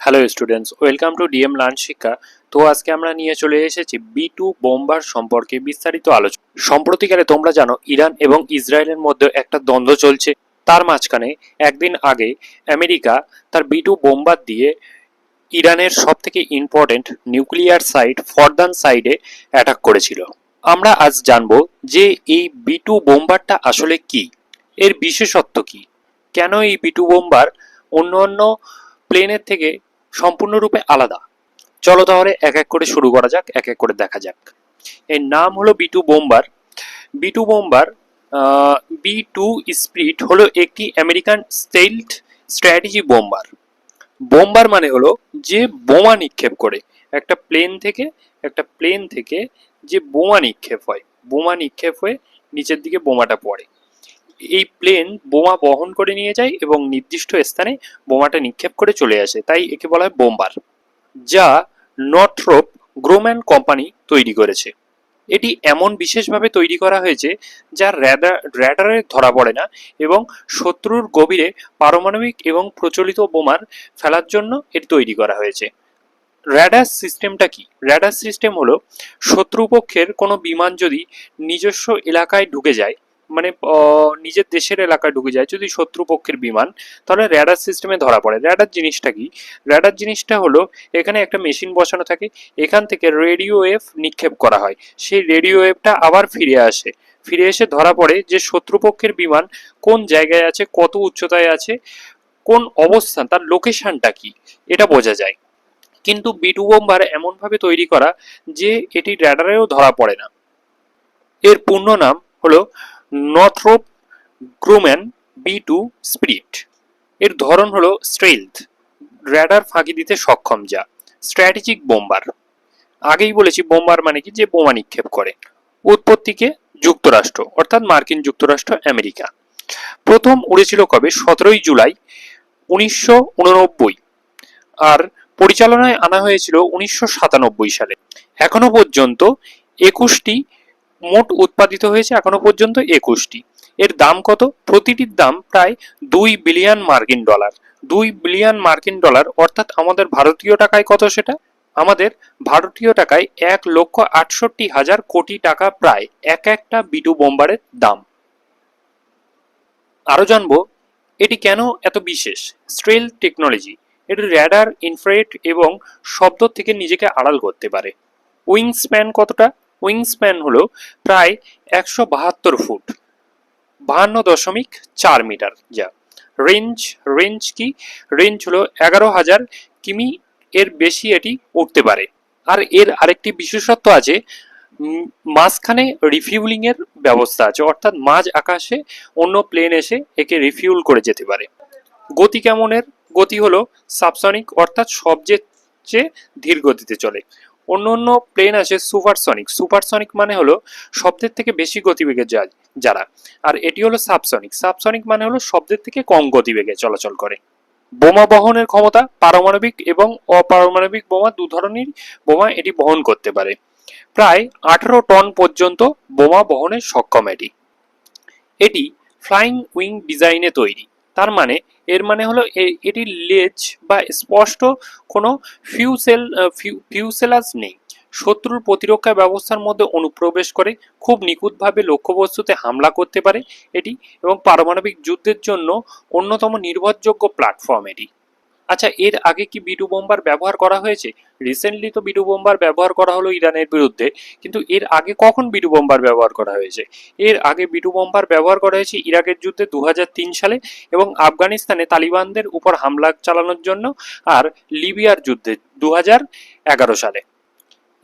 Hello students welcome to DM learn শিক্ষা তো আজকে আমরা নিয়ে চলে এসেছি বি টু বোম্বার সম্পর্কে বিস্তারিত আলোচনা। সম্প্রতিকালে তোমরা জানো, ইরান এবং ইসরায়েলের মধ্যে একটা দ্বন্দ্ব চলছে। তার মাঝখানে একদিন আগে আমেরিকা তার বি টু বোম্বার দিয়ে ইরানের সব থেকে ইম্পর্টেন্ট নিউক্লিয়ার সাইট ফরদান সাইডে অ্যাটাক করেছিল। আমরা আজ জানব যে এই বি টু বোম্বারটা আসলে কি? এর বিশেষত্ব কি? কেন এই বি টু বোম্বার অন্য অন্য প্লেনের থেকে সম্পূর্ণরূপে আলাদা। চলো তাহলে এক এক করে শুরু করা যাক, এক এক করে দেখা যাক। এর নাম হলো B two bomber. B two bomber B two spirit হলো একটি American stealth strategy bomber. Bomber মানে হলো যে বোমা নিক্ষেপ করে। একটা প্লেন থেকে, একটা প্লেন থেকে যে বোমা নিক্ষেপ হয়। বোমা নিক্ষেপ হয়ে নিচের দিকে বোমাটা পড়ে। এই প্লেন বোমা বহন করে নিয়ে যায় এবং নির্দিষ্ট স্থানে বোমাটা নিক্ষেপ করে চলে আসে। তাই একে বলা হয় বোম্বার, যা নট্রোপ গ্রোম্যান কোম্পানি তৈরি করেছে। এটি এমন বিশেষভাবে তৈরি করা হয়েছে যা র্যাডার র্যাডারে ধরা পড়ে না এবং শত্রুর গভীরে পারমাণবিক এবং প্রচলিত বোমার ফেলার জন্য এটি তৈরি করা হয়েছে। র্যাডার সিস্টেমটা কি? র্যাডার সিস্টেম হলো শত্রুপক্ষের কোনো বিমান যদি নিজস্ব এলাকায় ঢুকে যায় মানে নিজের দেশের এলাকায় ঢুকে যায় যদি শত্রুপক্ষের বিমান, তাহলে র্যাডার সিস্টেমে ধরা পড়ে। র্যাডার জিনিসটা কি? র্যাডার জিনিসটা হলো, এখানে একটা মেশিন বসানো থাকে, এখান থেকে রেডিও ওয়েভ নিক্ষেপ করা হয়। সেই রেডিও ওয়েভটা আবার ফিরে আসে। ফিরে এসে ধরা পড়ে যে শত্রুপক্ষের বিমান কোন জায়গায় আছে, কত উচ্চতায় আছে, কোন অবস্থান, তার লোকেশনটা কি, এটা বোঝা যায়। কিন্তু বিটু বোম্বার এমনভাবে তৈরি করা যে এটি র্যাডারেও ধরা পড়ে না। এর পূর্ণ নাম হলো Northrop Grumman B two spirit. এর ধরন হলো স্ট্রেলথ র্যাডার ফাঁকি দিতে সক্ষম যা স্ট্র্যাটেজিক বোম্বার। আগেই বলেছি, বোম্বার মানে কি? যে বোমা নিক্ষেপ করে। উৎপত্তিকে যুক্তরাষ্ট্র, অর্থাৎ মার্কিন যুক্তরাষ্ট্র আমেরিকা। প্রথম উড়েছিল কবে? সতেরোই জুলাই উনিশশো উননব্বই। আর পরিচালনায় আনা হয়েছিল উনিশশো সাতানব্বই সালে। এখনও পর্যন্ত একুশটি মোট উৎপাদিত হয়েছে এখনও পর্যন্ত একুশটি। এর দাম কত? প্রতিটির দাম প্রায় দুই বিলিয়ন মার্কিন ডলার। দুই বিলিয়ন মার্কিন ডলার অর্থাৎ আমাদের ভারতীয় টাকায় কত সেটা? আমাদের ভারতীয় টাকায় এক লক্ষ আটষট্টি হাজার কোটি টাকা প্রায় এক একটা বিটু বোম্বারের দাম। আরও জানব, এটি কেন এত বিশেষ? স্ট্রেল টেকনোলজি এটি র্যাডার ইনফ্রারেড এবং শব্দ থেকে নিজেকে আড়াল করতে পারে। উইং স্প্যান কতটা? উইং হল প্রায় একশো বাহাত্তর ফুট, বাহান্ন দশমিক চার মিটার। যা রেঞ্জ রেঞ্জ কি? রেঞ্জ হলো এগারো হাজার কিমি, এর বেশি এটি উঠতে পারে। আর এর আরেকটি বিশেষত্ব আছে মাঝখানে রিফিউলিং এর ব্যবস্থা আছে। অর্থাৎ মাঝ আকাশে অন্য প্লেন এসে একে রিফিউল করে যেতে পারে। গতি কেমনের? গতি হলো সাবসনিক অর্থাৎ সবচেয়ে চেয়ে ধীর গতিতে চলে। অন্য অন্য প্লেন আছে সুপারসনিক সুপারসনিক মানে হলো শব্দের থেকে বেশি গতিবেগে যায় যারা। আর এটি হলো সাবসনিক সাবসনিক মানে হলো শব্দের থেকে কম গতিবেগে চলাচল করে। বোমা বহনের ক্ষমতা পারমাণবিক এবং অপারমাণবিক বোমা দু ধরনের বোমা এটি বহন করতে পারে। প্রায় আঠারো টন পর্যন্ত বোমা বহনে সক্ষম এটি। এটি ফ্লাইং উইং ডিজাইনে তৈরি। তার মানে এর মানে হলো এ- এটির লেজ বা স্পষ্ট কোনো ফিউসেল ফিউসেলাস নেই। শত্রুর প্রতিরক্ষা ব্যবস্থার মধ্যে অনুপ্রবেশ করে, খুব নিখুঁতভাবে লক্ষ্যবস্তুতে হামলা করতে পারে এটি এবং পারমাণবিক যুদ্ধের জন্য অন্যতম নির্ভরযোগ্য প্ল্যাটফর্ম এটি। আচ্ছা এর আগে কি বিটু বোম্বার ব্যবহার করা হয়েছে? রিসেন্টলি তো বিটু বোম্বার ব্যবহার করা হলো ইরানের বিরুদ্ধে, কিন্তু এর আগে কখন বিটু বোম্বার ব্যবহার করা হয়েছে? এর আগে বিটু বোম্বার ব্যবহার করা হয়েছে ইরাকের যুদ্ধে দু হাজার তিন সালে এবং আফগানিস্তানে তালিবানদের উপর হামলা চালানোর জন্য আর লিবিয়ার যুদ্ধে দু হাজার এগারো সালে।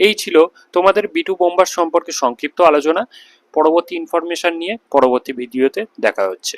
এই ছিল তোমাদের বিটু বোম্বার সম্পর্কে সংক্ষিপ্ত আলোচনা। পরবর্তী ইনফরমেশন নিয়ে পরবর্তী ভিডিওতে দেখা হচ্ছে।